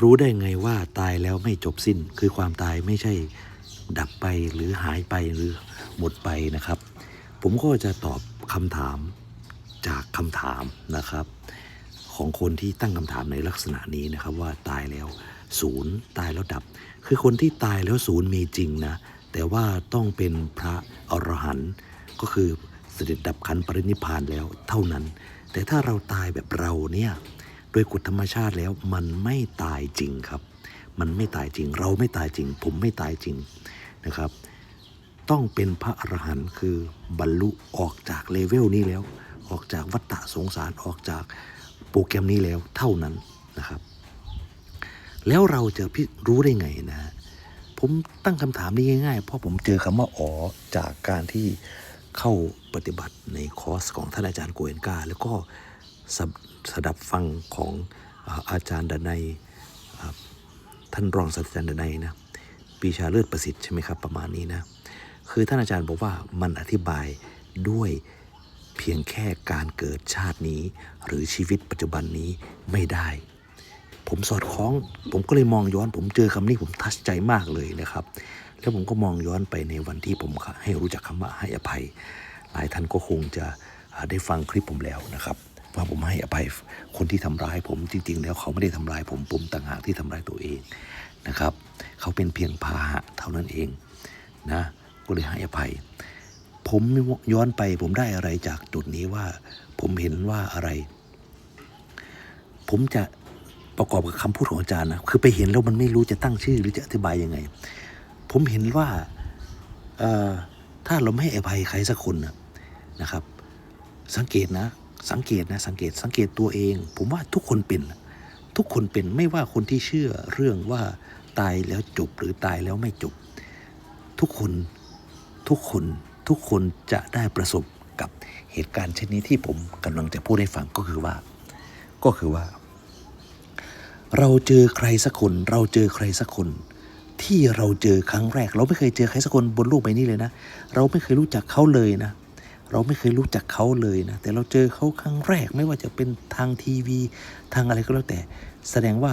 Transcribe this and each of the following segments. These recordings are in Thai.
รู้ได้ไงว่าตายแล้วไม่จบสิ้น คือความตายไม่ใช่ดับไปหรือหายไปหรือหมดไปนะครับ ผมก็จะตอบคำถามจากคำถามนะครับ ของคนที่ตั้งคำถามในลักษณะนี้นะครับว่าตายแล้วศูนย์ตายแล้วดับ คือคนที่ตายแล้วศูนย์มีจริงนะ แต่ว่าต้องเป็นพระอรหันต์ก็คือเสด็จดับขันปรินิพานแล้วเท่านั้น แต่ถ้าเราตายแบบเราเนี่ย โดยกฎธรรมชาติแล้วมันไม่ตายจริงครับ มันไม่ตายจริง เราไม่ตายจริง ผมไม่ตายจริงนะครับ ต้องเป็นพระอรหันต์คือบรรลุออกจากเลเวลนี้แล้ว ออกจากวัฏฏะสงสารออกจากโปรแกรมนี้แล้วเท่านั้นนะครับ แล้วเราจะพิรู้ได้ไงนะ ผมตั้งคำถามนี้ง่ายๆ เพราะผมเจอคำว่าอ๋อจากการที่เข้าปฏิบัติในคอร์สของท่านอาจารย์โกเอนกาแล้วก็ สดับฟังของอาจารย์ดนัยท่านรองศาสตราจารย์ดนัยนะปีชาเลิศประสิทธิ์ใช่ไหมครับประมาณนี้นะคือท่านอาจารย์บอกว่ามันอธิบายด้วยเพียงแค่การเกิดชาตินี้ หรือชีวิตปัจจุบันนี้ไม่ได้ ผมสอดคล้อง ผมก็เลยมองย้อน ผมเจอคำนี้ผมทัชใจมากเลยนะครับ แล้วผมก็มองย้อนไปในวันที่ผมให้รู้จักคำว่าให้อภัย หลายท่านก็คงจะได้ฟังคลิปผมแล้วนะครับ ว่าผมให้อภัยคนที่ทำร้ายผมจริง ๆ แล้วเขาไม่ได้ทำร้ายผมผมต่างหากที่ทำร้ายตัวเองนะครับ เขาเป็นเพียงพาหะเท่านั้นเองนะก็เลยให้อภัย ผมย้อนไปผมได้อะไรจากจุดนี้ว่า ผมเห็นว่าอะไร ผมจะประกอบกับคำพูดของอาจารย์นะคือไปเห็นแล้วมันไม่รู้จะตั้งชื่อหรือจะอธิบายยังไง ผมเห็นว่าถ้าเราไม่ให้อภัยใครสักคนนะครับ สังเกตนะ สังเกตนะสังเกตสังเกตตัวเอง ผมว่าทุกคนเป็น ทุกคนเป็นไม่ว่าคนที่เชื่อเรื่องว่าตายแล้วจบหรือตายแล้วไม่จบ ทุกคนทุกคนทุกคนจะได้ประสบกับเหตุการณ์เช่นนี้ที่ผมกำลังจะพูดให้ฟังก็คือว่า ก็คือว่า เราเจอใครสักคน เราเจอใครสักคน ที่เราเจอครั้งแรก เราไม่เคยเจอใครสักคนบนโลกใบนี้เลยนะ เราไม่เคยรู้จักเขาเลยนะ เราไม่เคยรู้จักเขาเลยนะ แต่เราเจอเขาครั้งแรกไม่ว่าจะเป็นทางทีวี ทางอะไรก็แล้วแต่ แสดงว่า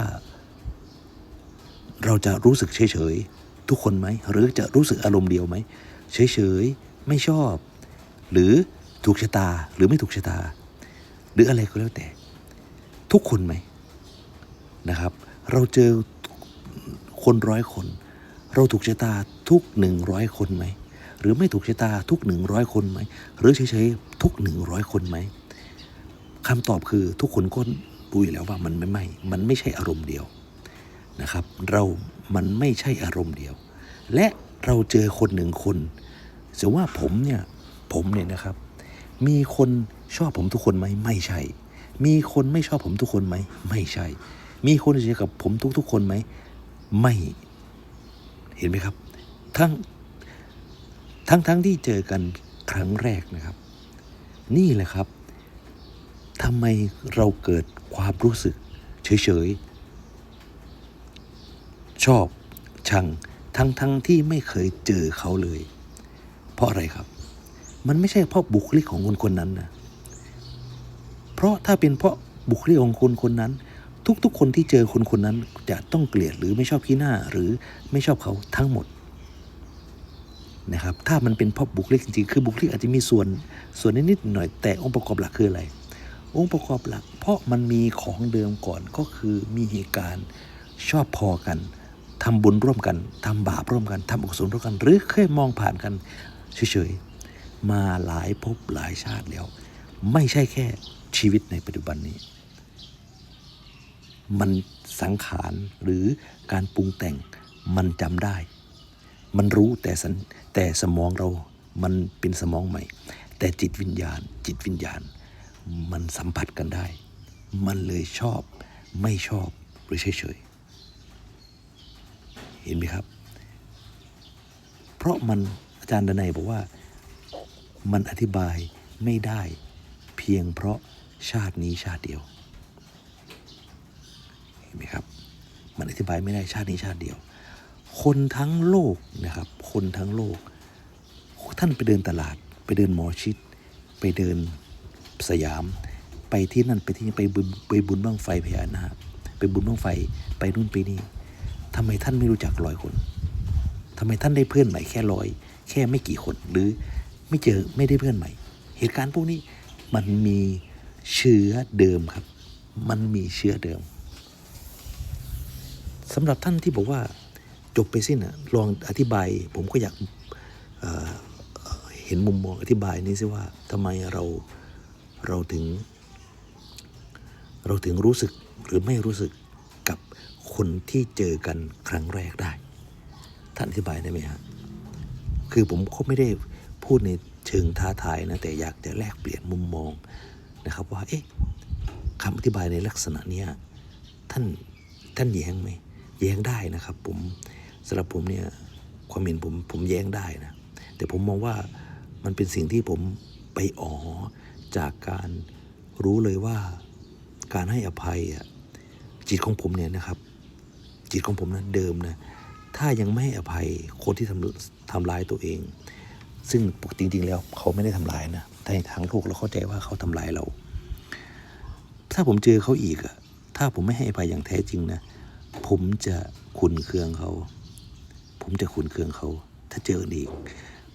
เราจะรู้สึกเฉยๆทุกคนไหม หรือจะรู้สึกอารมณ์เดียวไหม เฉยๆไม่ชอบ หรือถูกชะตาหรือไม่ถูกชะตา หรืออะไรก็แล้วแต่ ทุกคนไหมนะครับ เราเจอคนร้อยคน เราถูกชะตาทุกหนึ่งร้อยคนไหม รือไม่ถูกชะตาทุกหนึ่งร้อยคนไหม หรือเฉยๆทุกหนึ่งร้อยคนไหมคำตอบคือทุกคนก็รู้อยู่แล้วว่ามันไม่ไม่ มันไม่ใช่อารมณ์เดียวนะครับ เรา มันไม่ใช่อารมณ์เดียว และเราเจอคนหนึ่งคนสมมติว่าผมเนี่ย ผมเนี่ยนะครับ มีคนชอบผมทุกคนไหมไม่ใช่ มีคนไม่ชอบผมทุกคนไหมไม่ใช่ มีคนเฉยกับผมทุกๆคนไหมไม่ เห็นไหมครับ ทั้ง ทั้งทั้งที่เจอกันครั้งแรกนะครับ นี่แหละครับทำไมเราเกิดความรู้สึก เฉยๆ ชอบชังทั้งทั้งที่ไม่เคยเจอเขาเลย เพราะอะไรครับ มันไม่ใช่เพราะบุคลิกของคนคนนั้นนะเพราะถ้าเป็นเพราะบุคลิกของคนคนนั้น ทุกๆ คนที่เจอคนคนนั้นจะต้องเกลียดหรือไม่ชอบขี้หน้าหรือไม่ชอบเขาทั้งหมด นะครับถ้ามันเป็นเพราะบุคลิกจริงๆ คือบุคลิกอาจจะมีส่วนส่วนนิดๆหน่อยแต่องค์ประกอบหลักคืออะไร องค์ประกอบหลัก เพราะมันมีของเดิมก่อนก็คือมีเหตุการณ์ชอบพอกันทำบุญร่วมกันทำบาปร่วมกันทำอกุศลร่วมกัน หรือเคยมองผ่านกันเฉยๆมาหลายภพหลายชาติแล้ว ไม่ใช่แค่ชีวิตในปัจจุบันนี้ มันสังขารหรือการปรุงแต่งมันจำได้ มันรู้แต่สันแต่สมองเรามันเป็นสมองใหม่ แต่จิตวิญญาณ จิตวิญญาณ มันสัมผัสกันได้ มันเลยชอบไม่ชอบหรือเฉยๆเห็นไหมครับ เพราะมันอาจารย์ดนัยบอกว่ามันอธิบายไม่ได้เพียงเพราะชาตินี้ชาติเดียว เห็นไหมครับ มันอธิบายไม่ได้ชาตินี้ชาติเดียว คนทั้งโลกนะครับ คนทั้งโลก ท่านไปเดินตลาด ไปเดินหมอชิด ไปเดินสยาม ไปที่นั่นไปที่นี่ไปบุญไปบุญบ้างไฟพญานาคไปบุญบ้างไฟไปนู่นไปนี่ทำไมท่านไม่รู้จักร้อยคนทำไมท่านได้เพื่อนใหม่แค่ร้อย แค่ไม่กี่คนหรือไม่เจอไม่ได้เพื่อนใหม่ เหตุการณ์พวกนี้มันมีเชื้อเดิมครับ มันมีเชื้อเดิมสำหรับท่านที่บอกว่า จบไปสิ้นอะลองอธิบาย ผมก็อยากเเอ่อเห็นมุมมองอธิบายนี้สิว่าทำไมเราเราถึง เราถึงรู้สึกหรือไม่รู้สึกกับคนที่เจอกันครั้งแรกได้ ท่านอธิบายได้ไหมฮะคือผมก็ไม่ได้พูดในเชิงท้าทายนะแต่อยากจะแลกเปลี่ยนมุมมองนะครับ ว่าเอ๊ะคำอธิบายในลักษณะเนี้ยท่านท่านแย้งไหมแย้งได้นะครับ ผม สำหรับผมเนี่ยความเห็นผมผมแย้งได้นะ แต่ผมมองว่ามันเป็นสิ่งที่ผมไปอ๋อจากการรู้เลยว่าการให้อภัยอะจิตของผมเนี่ยนะครับ จิตของผมนะเดิมนะถ้ายังไม่ให้อภัยคนที่ทำทำร้ายตัวเอง ซึ่งปกติจริงๆแล้วเขาไม่ได้ทำร้ายนะแต่ทางโลกเราเข้าใจว่าเขาทำร้ายเรา ถ้าผมเจอเขาอีกอะถ้าผมไม่ให้อภัยอย่างแท้จริงนะผมจะขุนเคืองเขา ผมจะขุนเคืองเขา ถ้าเจออีก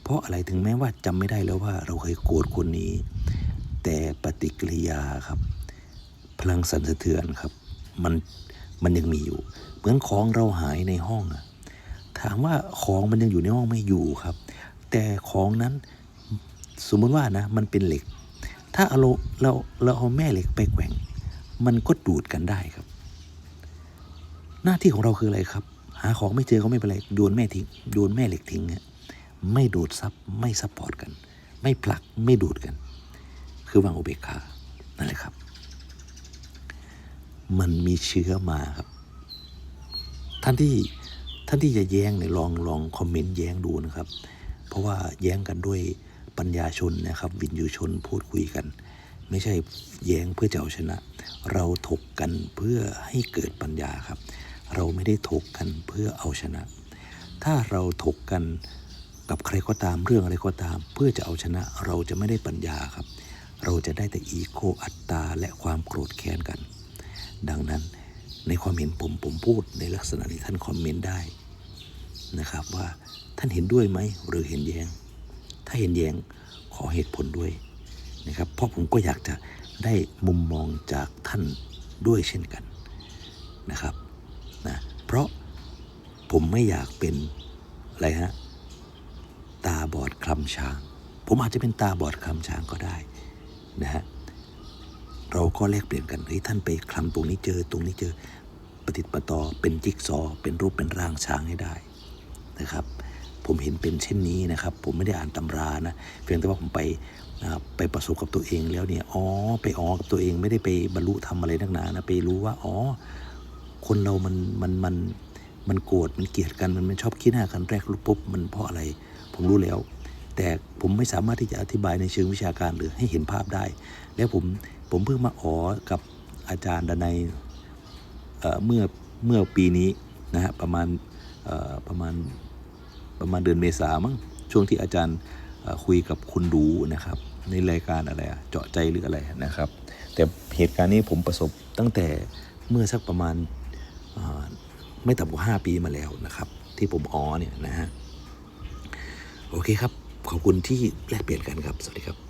เพราะอะไรถึงแม้ว่าจำไม่ได้แล้วว่าเราเคยโกรธคนนี้ แต่ปฏิกิริยาครับ พลังสั่นสะเทือนครับ มันมันยังมีอยู่ เหมือนของเราหายในห้องอะถามว่าของมันยังอยู่ในห้องไม่อยู่ครับ แต่ของนั้นสมมติว่านะมันเป็นเหล็ก ถ้าเอาเราเราเราเอาแม่เหล็กไปแกว่ง มันก็ดูดกันได้ครับ หน้าที่ของเราคืออะไรครับ หาของไม่เจอก็ไม่เป็นไรโยนแม่ทิ้งโยนแม่เหล็กทิ้งเนี่ยไม่ดูดซับไม่ซัพพอร์ตกัน ไม่ผลักไม่ดูดกัน คือวางอุเบกขานั่นแหละครับ มันมีเชื้อมาครับ ท่านที่ท่านที่จะแย้งเนี่ยลองลองคอมเมนต์แย้งดูนะครับ เพราะว่าแย้งกันด้วยปัญญาชนนะครับ วินยูชนพูดคุยกัน ไม่ใช่แย้งเพื่อจะเอาชนะ เราถกกันเพื่อให้เกิดปัญญาครับ เราไม่ได้ถกกันเพื่อเอาชนะ ถ้าเราถกกันกับใครก็ตามเรื่องอะไรก็ตาม เพื่อจะเอาชนะ เราจะไม่ได้ปัญญาครับ เราจะได้แต่อีโก้อัตตาและความโกรธแค้นกัน ดังนั้นในความเห็นผมผมพูดในลักษณะที่ท่านคอมเมนต์ได้นะครับว่าท่านเห็นด้วยไหมหรือเห็นแยง้ง ถ้าเห็นแย้งขอเหตุผลด้วยนะครับเพราะผมก็อยากจะได้มุมมองจากท่านด้วยเช่นกันนะครับ นะเพราะผมไม่อยากเป็นอะไรฮะตาบอดคลำช้าง ผมอาจจะเป็นตาบอดคลำช้างก็ได้นะฮะเราก็แลกเปลี่ยนกันเฮ้ยท่านไปคลำตรงนี้เจอตรงนี้เจอปฏิปรต่อเป็นจิ๊กซอ เป็นรูปเป็นร่างช้างให้ได้นะครับ ผมเห็นเป็นเช่นนี้นะครับ ผมไม่ได้อ่านตำรานะเพียงแต่ว่าผมไปนะครับไปประสบกับตัวเองแล้วเนี่ยอ๋อไปอ๋อกับตัวเองไม่ได้ไปบรรลุทำอะไรนักหนานะไปรู้ว่าอ๋อ คนเรามันมันมันมันโกรธมันเกลียดกันมันมันชอบขี้หน้ากันแรกรู้ปุ๊บมันเพราะอะไร ผมรู้แล้ว แต่ผมไม่สามารถที่จะอธิบายในเชิงวิชาการหรือให้เห็นภาพได้ แล้วผมผมเพิ่งมาอ๋อกับอาจารย์ดนัยเมื่อเมื่อปีนี้นะฮะประมาณประมาณประมาณเดือนเมษามั้งช่วงที่อาจารย์คุยกับคุณดูนะครับ ในรายการอะไรอะเจาะใจหรืออะไรนะครับ แต่เหตุการณ์นี้ผมประสบตั้งแต่เมื่อสักประมาณ ไม่ต่ำกว่า 5 ปีมาแล้วนะครับ ที่ผมอ๋อเนี่ยนะฮะโอเคครับ ขอบคุณที่แลกเปลี่ยนกันครับ สวัสดีครับ